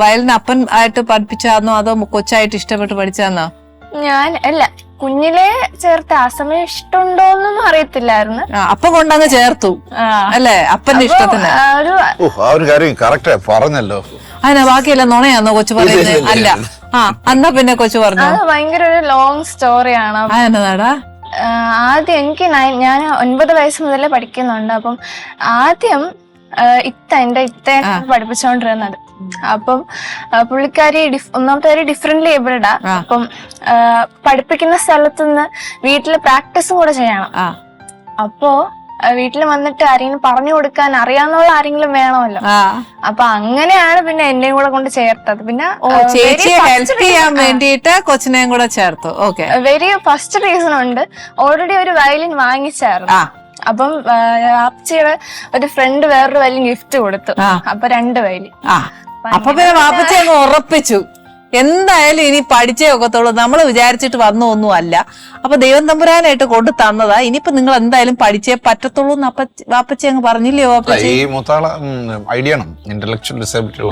Violin അപ്പൻ ആയിട്ട് പഠിപ്പിച്ചാന്നോ അതോ കൊച്ചായിട്ട് ഇഷ്ടപ്പെട്ട് പഠിച്ചാന്നോ? ഞാൻ അല്ല കുഞ്ഞിലെ ചേർത്ത് ആ സമയം ഇഷ്ടമുണ്ടോന്നും അറിയത്തില്ലായിരുന്നു. ആ, കൊണ്ടാന്ന് കൊണ്ടങ്ങ് ചേർത്തു. അല്ലേ? അപ്പന്റെ ഇഷ്ടത്തിന്. ആ, ഒരു ഓ ആ ഒരു കാര്യം കറക്റ്റ് പറഞ്ഞല്ലോ. അതിനാ ബാക്കിയല്ല നുണയാന്നോ കൊച്ചു പറയുന്നത് അല്ല. ആ എന്നാ പിന്നെ കൊച്ചു പറഞ്ഞു? ഭയങ്കര ഒരു ലോങ് സ്റ്റോറിയാണ് ആ എന്നതാടാ ആദ്യം എനിക്ക് ഞാൻ ഒൻപത് വയസ്സ് മുതലേ പഠിക്കുന്നുണ്ട്. അപ്പം ആദ്യം ഇത്ത എന്റെ ഇത്തയാണ് പഠിപ്പിച്ചോണ്ടിരുന്നത്. അപ്പം പുള്ളിക്കാരി ഒന്നാമത്തെ ഒരു ഡിഫറെന്റ് ലേബിൾഡാ. അപ്പം പഠിപ്പിക്കുന്ന സ്ഥലത്തുനിന്ന് വീട്ടിൽ പ്രാക്ടീസും കൂടെ ചെയ്യണം. അപ്പോ വീട്ടിൽ വന്നിട്ട് ആരെങ്കിലും പറഞ്ഞു കൊടുക്കാൻ അറിയാന്നുള്ള ആരെങ്കിലും വേണമല്ലോ. അപ്പൊ അങ്ങനെയാണ് പിന്നെ എന്നെയും കൂടെ കൊണ്ട് ചേർത്തത്. പിന്നെ ചേച്ചിയെ ഹെൽപ്പ് ചെയ്യാൻ വേണ്ടിയിട്ട് കൊച്ചിനെയും കൂടെ ചേർത്തു. ഓക്കെ വെരി ഫസ്റ്റ് റീസൺ ഉണ്ട്. ഓൾറെഡി ഒരു വയലിൻ വാങ്ങിച്ചായിരുന്നു. അപ്പം വാപ്പച്ചിയുടെ ഒരു ഫ്രണ്ട് വേറൊരു വയലിൻ ഗിഫ്റ്റ് കൊടുത്തു. അപ്പൊ രണ്ട് വയലി ആ. അപ്പൊ പിന്നെ വാപ്പച്ചി അങ്ങ് ഉറപ്പിച്ചു. എന്തായാലും ഇനി പഠിച്ചേ ഒക്കത്തുള്ളൂ. നമ്മൾ വിചാരിച്ചിട്ട് വന്ന ഒന്നും അല്ല. അപ്പൊ ദൈവം തമ്പുരാനായിട്ട് കൊണ്ട് തന്നതാ. ഇനിയിപ്പോ നിങ്ങൾ എന്തായാലും പഠിച്ചേ പറ്റത്തുള്ളൂ എന്ന് അപ്പ വാപ്പച്ചി അങ്ങ് പറഞ്ഞില്ലയോ വാപ്പച്ചി? ഈ മൂത്താള ഐഡിയ ആണ്. Intellectual disability